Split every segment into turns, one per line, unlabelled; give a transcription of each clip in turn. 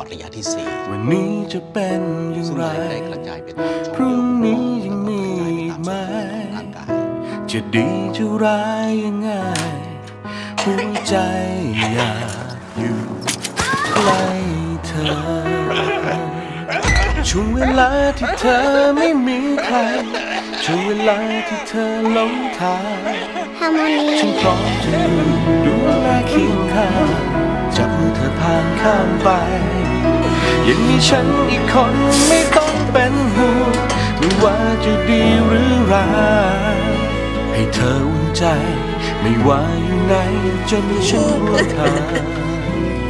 อร์ตระยะที่สี่
วันนี้จะเป็นอย่าง
ซึ่ง
ไร
ได้กระจายไปตามช่อง
พรุ่งนี้ยังมีอีกไหม
ร่างกาย
จะดีจะร้ายยังไง หัวใจอยากอยู่ใกล้เธอ ช่วงเวลาที่เธอไม่มีใคร ช่วงเวลาที่เธอหลงทาง
ฮาร์โมนี
ฉันพร้อมจะอยู่ ข้ามไป ยังมีฉันอีกคนไม่ต้องเป็นห่วงไม่ว่าจะดีหรือร้ายให้เธออุ่นใจ ไม่ว่าอยู่ไหนจะมีฉันร่วมทาง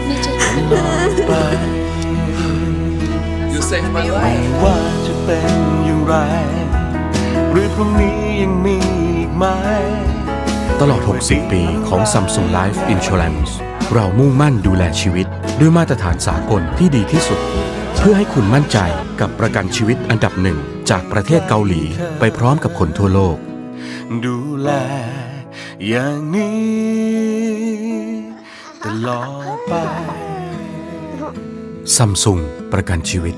มีจุด
ตลอดไป
You saved my
ไม่
life
ว่าจะเป็นอย่างไร หรือพรุ่งนี้ยังมีอีกไหม
ตลอด60ปีของ Samsung Life Insurance เรามุ่งมั่นดูแลชีวิต ด้วยมาตรฐานสากลที่ดีที่สุด เพื่อให้คุณมั่นใจกับประกันชีวิตอันดับหนึ่ง จากประเทศเกาหลีไปพร้อมกับคนทั่วโลก
ดูแลอย่างนี้ตลอดไป
Samsung ประกันชีวิต